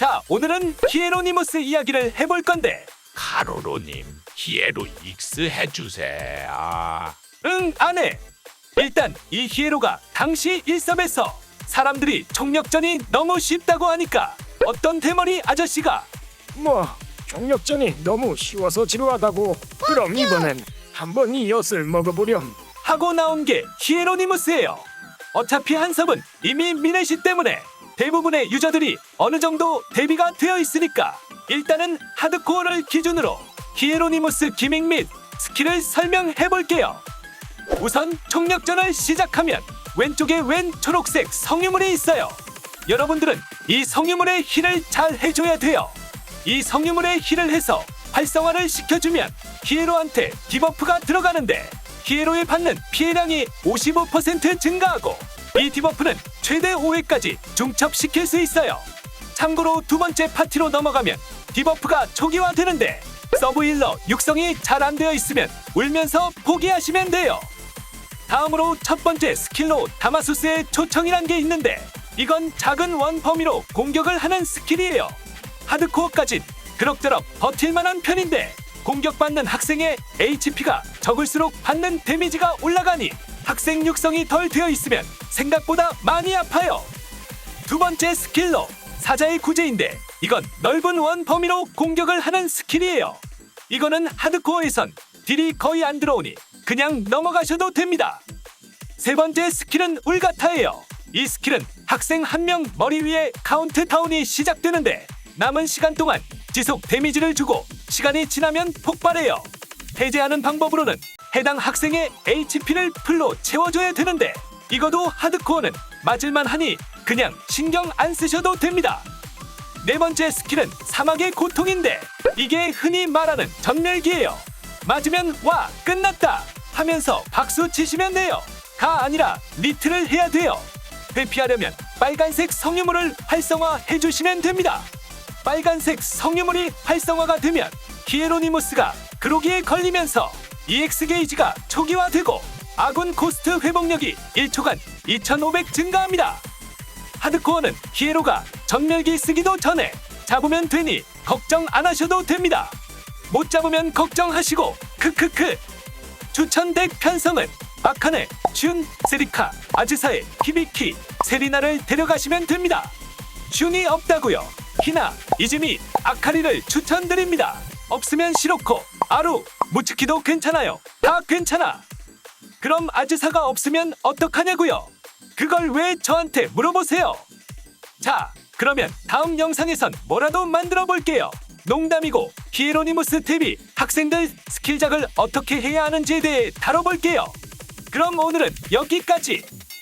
자, 오늘은 히에로니무스 이야기를 해볼 건데, 카로로님 히에로 익스 해주세요. 응, 안 해. 일단 이 히에로가 당시 일섭에서 사람들이 총력전이 너무 쉽다고 하니까 어떤 대머리 아저씨가 뭐 총력전이 너무 쉬워서 지루하다고 그럼 이번엔 한번 이 엿을 먹어보렴 하고 나온 게 히에로니무스예요. 어차피 한섭은 이미 미네시 때문에 대부분의 유저들이 어느 정도 대비가 되어 있으니까 일단은 하드코어를 기준으로 히에로니무스 기믹 및 스킬을 설명해 볼게요. 우선 총력전을 시작하면 왼쪽에 왼 초록색 성유물이 있어요. 여러분들은 이 성유물의 힐을 잘 해줘야 돼요. 이 성유물의 힐을 해서 활성화를 시켜주면 히에로한테 디버프가 들어가는데 히에로에 받는 피해량이 55% 증가하고 이 디버프는 최대 5회까지 중첩시킬 수 있어요. 참고로 두 번째 파티로 넘어가면 디버프가 초기화되는데 서브힐러 육성이 잘 안 되어 있으면 울면서 포기하시면 돼요. 다음으로 첫 번째 스킬로 다마수스의 초청이란 게 있는데 이건 작은 원 범위로 공격을 하는 스킬이에요. 하드코어까진 그럭저럭 버틸만한 편인데 공격받는 학생의 HP가 적을수록 받는 데미지가 올라가니 학생 육성이 덜 되어 있으면 생각보다 많이 아파요. 두 번째 스킬로 사자의 구제인데 이건 넓은 원 범위로 공격을 하는 스킬이에요. 이거는 하드코어에선 딜이 거의 안 들어오니 그냥 넘어가셔도 됩니다. 세 번째 스킬은 울가타예요. 이 스킬은 학생 한 명 머리 위에 카운트다운이 시작되는데 남은 시간 동안 지속 데미지를 주고 시간이 지나면 폭발해요. 해제하는 방법으로는 해당 학생의 HP를 풀로 채워줘야 되는데 이거도 하드코어는 맞을만 하니 그냥 신경 안 쓰셔도 됩니다. 네 번째 스킬은 사막의 고통인데 이게 흔히 말하는 전멸기예요. 맞으면 와 끝났다 하면서 박수 치시면 돼요. 가 아니라 리트를 해야 돼요. 회피하려면 빨간색 성유물을 활성화해 주시면 됩니다. 빨간색 성유물이 활성화가 되면 히에로니무스가 그로기에 걸리면서 EX 게이지가 초기화되고 아군 코스트 회복력이 1초간 2500 증가합니다. 하드코어는 히에로가 전멸기 쓰기도 전에 잡으면 되니 걱정 안 하셔도 됩니다. 못 잡으면 걱정하시고 크크크 추천 덱 편성은 아카네, 슌, 세리카, 아즈사의 히비키, 세리나를 데려가시면 됩니다. 슌이 없다고요. 히나, 이즈미, 아카리를 추천드립니다. 없으면 시로코, 아루, 무츠키도 괜찮아요. 다 괜찮아. 그럼 아즈사가 없으면 어떡하냐고요? 그걸 왜 저한테 물어보세요? 자, 그러면 다음 영상에선 뭐라도 만들어 볼게요. 농담이고 히에로니무스 대비 학생들 스킬작을 어떻게 해야 하는지에 대해 다뤄볼게요. 그럼 오늘은 여기까지.